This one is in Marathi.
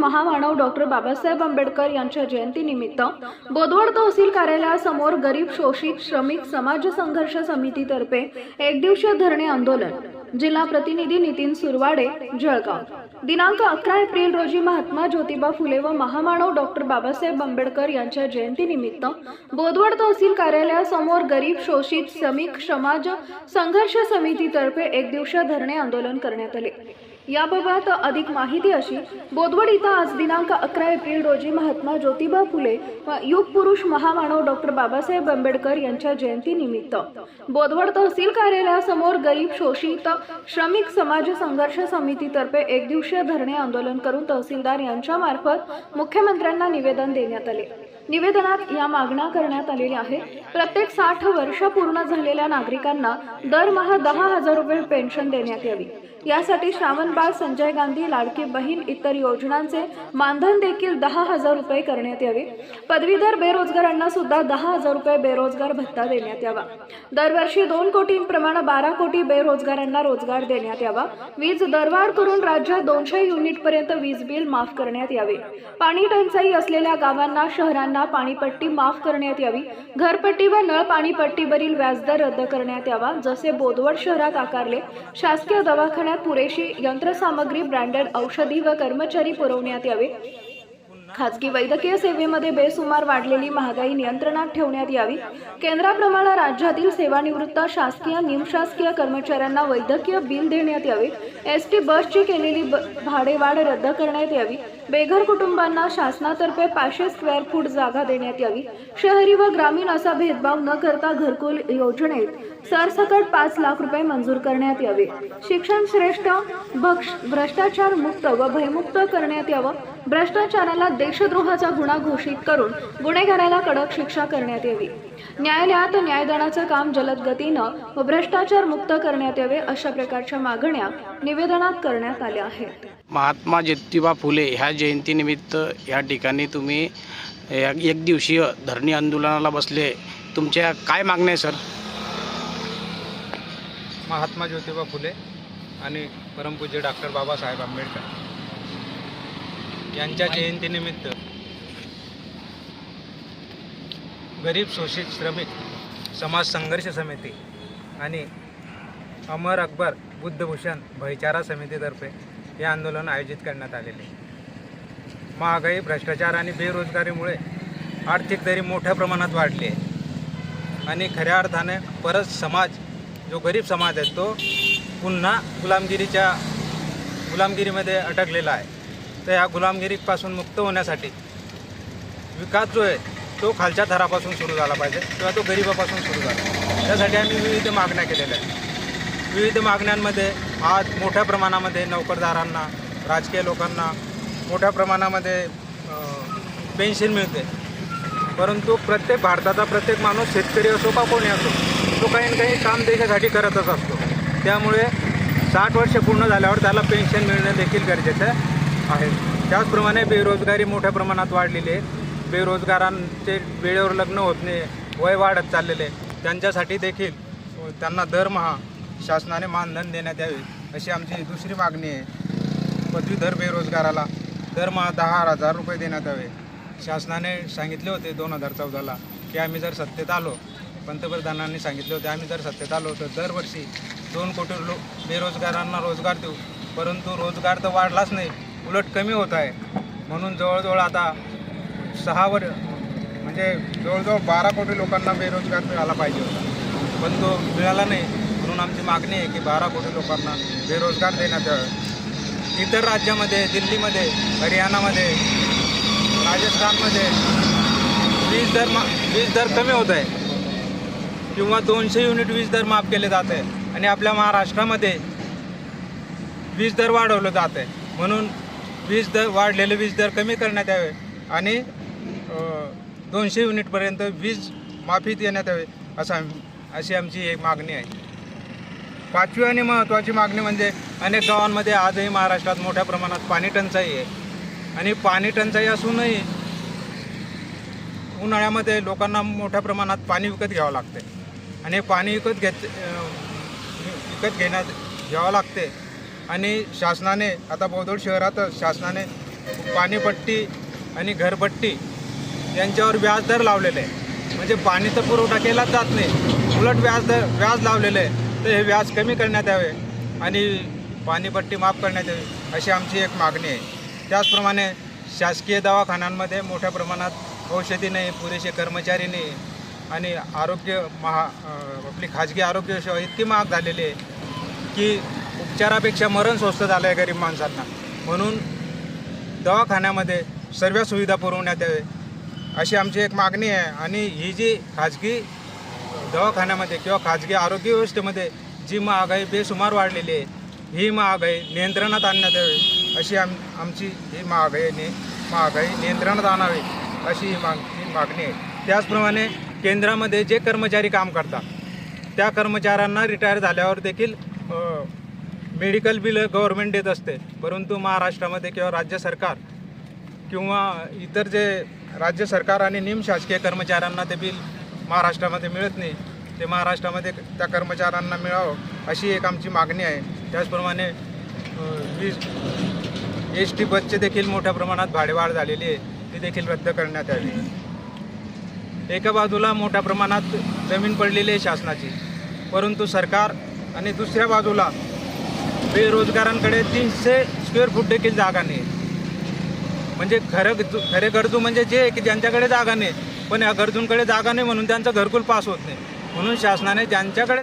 महामानव डॉक्टर बाबासाहेब आंबेडकर यांच्या जयंतीनिमित्त बोदवड तहसील कार्यालयासमोर गरीब शोषित श्रमिक समाज संघर्ष समितीतर्फे एकदिवसीय धरणे आंदोलन. जिल्हा प्रतिनिधी नितीन सुरवाडे जळगाव. दिनांक अकरा एप्रिल रोजी महात्मा ज्योतिबा फुले व महामानव डॉक्टर बाबासाहेब आंबेडकर यांच्या जयंतीनिमित्त बोदवड तहसील कार्यालयासमोर गरीब शोषित श्रमिक समाज संघर्ष समितीतर्फे एक दिवसीय धरणे आंदोलन करण्यात आले. याबाबत अधिक माहिती अशी बोदवड इथं आज दिनांक अकरा एप्रिल रोजी महात्मा ज्योतिबा फुले व युग पुरुष महामानव डॉक्टर बाबासाहेब आंबेडकर यांच्या जयंतीनिमित्त. बोदवड तहसील कार्यालयासमोर गरीब शोषित श्रमिक समाज संघर्ष समितीतर्फे एक दिवसीय धरणे आंदोलन करून तहसीलदार यांच्या मार्फत मुख्यमंत्र्यांना निवेदन देण्यात आले. निवेदनात या मागण्या करण्यात आलेल्या आहेत. प्रत्येक साठ वर्ष पूर्ण झालेल्या नागरिकांना दरमहा दहा हजार रुपये पेन्शन देण्यात यावी. यासाठी श्रावणबाळ संजय गांधी लाडकी बहीण इतर योजनांचे मानधन देखील दहा हजार रुपये करण्यात यावे. पदवीधर बेरोजगारांना सुद्धा दहा हजार रुपये बेरोजगार भत्ता देण्यात यावा. दरवर्षी दोन कोटींप्रमाणे बारा कोटी बेरोजगारांना रोजगार देण्यात यावा. वीज दरवाढ करून राज्यात दोनशे युनिटपर्यंत वीज बिल माफ करण्यात यावे. पाणी टंचाई असलेल्या गावांना शहरांना पाणीपट्टी माफ करण्यात यावी. घरपट्टी व नळ पाणीपट्टीवरील व्याजदर रद्द करण्यात यावा. जसे बोदवड शहरात आकारले शासकीय दवाखान्यात पुरेशी यंत्रसामग्री ब्रँडेड औषधी व कर्मचारी पुरवण्यात यावे. खाजगी वैद्यकीय सेवेमध्ये बेसुमार वाढलेली महागाई नियंत्रणात ठेवण्यात यावी. केंद्राप्रमाणे राज्यातील सेवानिवृत्त शासकीय निमशासकीय कर्मचाऱ्यांना वैद्यकीय बिल देण्यात यावे. एस टी बसची केलेली ब- भाडेवाढ रद्द करण्यात यावी. बेघर कुटुंबांना शासनातर्फे पाचशे स्क्वेअर फूट जागा देण्यात यावी. शहरी व ग्रामीण असा भेदभाव न करता घरकुल योजनेत सरसकट पाच लाख रुपये मंजूर करण्यात यावे. शिक्षण श्रेष्ठ भक्ष भ्रष्टाचार मुक्त व भयमुक्त करण्यात यावं. भ्रष्टाचाराला देशद्रोहाचा गुन्हा घोषित करून गुन्हेगाराला कडक शिक्षा करण्यात यावी. न्यायालयात न्यायदानाचं काम जलद गतीनं व भ्रष्टाचार मुक्त करण्यात यावे अशा प्रकारच्या मागण्या निवेदनात करण्यात आल्या आहेत. महात्मा ज्योतिबा फुले ह्या जयंतीनिमित्त या ठिकाणी तुम्ही या- एक दिवसीय धरणी आंदोलनाला बसले. तुमच्या काय मागण्या आहे सर? महात्मा ज्योतिबा फुले आणि परमपूज्य डॉक्टर बाबासाहेब आंबेडकर. यांच्या जयंतीनिमित्त गरीब शोषित श्रमिक समाज संघर्ष समिती आणि अमर अकबर बुद्धभूषण भाईचारा समितीतर्फे हे आंदोलन आयोजित करण्यात आलेले. महागाई भ्रष्टाचार आणि बेरोजगारीमुळे आर्थिक दरी मोठ्या प्रमाणात वाढली आहे. आणि खऱ्या अर्थाने परत समाज जो गरीब समाज आहे तो पुन्हा गुलामगिरीच्या गुलामगिरीमध्ये अटकलेला आहे. तर या गुलामगिरीपासून मुक्त होण्यासाठी विकास जो आहे तो खालच्या थरापासून सुरू झाला पाहिजे किंवा तो गरिबापासून सुरू झाला. त्यासाठी आम्ही विविध मागण्या केलेल्या आहेत. विविध मागण्यांमध्ये आज मोठ्या प्रमाणामध्ये नोकरदारांना राजकीय लोकांना मोठ्या प्रमाणामध्ये पेन्शन मिळते. परंतु प्रत्येक भारताचा प्रत्येक माणूस शेतकरी असो का कोणी असो तो काही ना काही काम देशासाठी करतच असतो. त्यामुळे साठ वर्ष पूर्ण झाल्यावर त्याला पेन्शन मिळणं देखील गरजेचं आहे. आहेत त्याचप्रमाणे बेरोजगारी मोठ्या प्रमाणात वाढलेली आहे. बेरोजगारांचे वेळेवर लग्न होत नाही वय वाढत चाललेले आहे. त्यांच्यासाठी देखील त्यांना दरमहा शासनाने मानधन देण्यात यावे अशी आमची दुसरी मागणी आहे. पदवीधर बेरोजगाराला दरमहा दहा हजार रुपये देण्यात यावे. शासनाने सांगितले होते दोन हजार चौदाला की आम्ही जर सत्तेत आलो पंतप्रधानांनी सांगितले होते आम्ही जर सत्तेत आलो तर दरवर्षी दोन कोटी लो बेरोजगारांना रोजगार देऊ. परंतु रोजगार तर वाढलाच नाही. उलट कमी होत आहे. म्हणून जवळजवळ आता सहा वर म्हणजे जवळजवळ बारा कोटी लोकांना बेरोजगार मिळाला पाहिजे होता. पण तो मिळाला नाही. म्हणून आमची मागणी आहे की बारा कोटी लोकांना बेरोजगार देण्यात इतर राज्यामध्ये दिल्लीमध्ये हरियाणामध्ये राजस्थानमध्ये वीज दर मा वीज दर कमी होत आहे. किंवा दोनशे युनिट वीज दर माफ केले जात आहे. आणि आपल्या महाराष्ट्रामध्ये वीज दर वाढवलं जात आहे. म्हणून वीज दर वाढलेले वीज दर कमी करण्यात यावे आणि दोनशे युनिटपर्यंत वीज माफी देण्यात यावे असं अशी आमची एक मागणी आहे. पाचवी आणि महत्त्वाची मागणी म्हणजे अनेक गावांमध्ये आजही महाराष्ट्रात मोठ्या प्रमाणात पाणी टंचाई आहे. आणि पाणी टंचाई असूनही उन्हाळ्यामध्ये लोकांना मोठ्या प्रमाणात पाणी विकत घ्यावं लागते. आणि पाणी विकत घेत विकत घेण्यात घ्यावं लागते. आणि शासनाने आता बोदोड शहरात शासनाने पाणीपट्टी आणि घरपट्टी यांच्यावर व्याजदर लावलेले आहे म्हणजे पाणी तर पुरवठा केलाच जात नाही. उलट व्याजदर व्याज लावलेलं आहे तर हे व्याज कमी करण्यात यावे आणि पाणीपट्टी माफ करण्यात यावी अशी आमची एक मागणी आहे. त्याचप्रमाणे शासकीय दवाखान्यांमध्ये मोठ्या प्रमाणात औषधी नाही पुरेसे कर्मचारी नाही आणि आरोग्य महा आपली खाजगी आरोग्य सेवा इतकी महाग झालेली आहे की उपचारापेक्षा मरण स्वस्त झालं आहे गरीब माणसांना. म्हणून दवाखान्यामध्ये सर्व सुविधा पुरवण्यात यावे. अशी आमची एक मागणी आहे आणि ही जी खाजगी दवाखान्यामध्ये किंवा खाजगी आरोग्य व्यवस्थेमध्ये जी महागाई बेसुमार वाढलेली आहे ही महागाई नियंत्रणात आणण्यात यावी. अशी आम आमची ही महागाई नि महागाई नियंत्रणात आणावी अशी ही माग ही मागणी आहे. त्याचप्रमाणे केंद्रामध्ये जे कर्मचारी काम करतात त्या कर्मचाऱ्यांना रिटायर झाल्यावर देखील मेडिकल बिल गव्हर्नमेंट देत असते. परंतु महाराष्ट्रामध्ये किंवा राज्य सरकार किंवा इतर जे राज्य सरकार आणि निम शासकीय कर्मचाऱ्यांना ते बिल महाराष्ट्रामध्ये मिळत नाही ते महाराष्ट्रामध्ये त्या कर्मचाऱ्यांना मिळावं अशी एक आमची मागणी आहे. त्याचप्रमाणे वीज एस टी बसचे देखील मोठ्या प्रमाणात भाडेवाढ झालेली आहे. ती देखील रद्द करण्यात यावी एका बाजूला मोठ्या प्रमाणात जमीन पडलेली आहे शासनाची परंतु सरकार आणि दुसऱ्या बाजूला बेरोजगारांकडे तीनशे स्क्वेअर फूट देखील जागा नाही. म्हणजे खरं खरे गरजू म्हणजे जे की ज्यांच्याकडे जागा नाही पण या गरजूंकडे जागा नाही म्हणून त्यांचं घरकुल पास होत नाही. म्हणून शासनाने ज्यांच्याकडे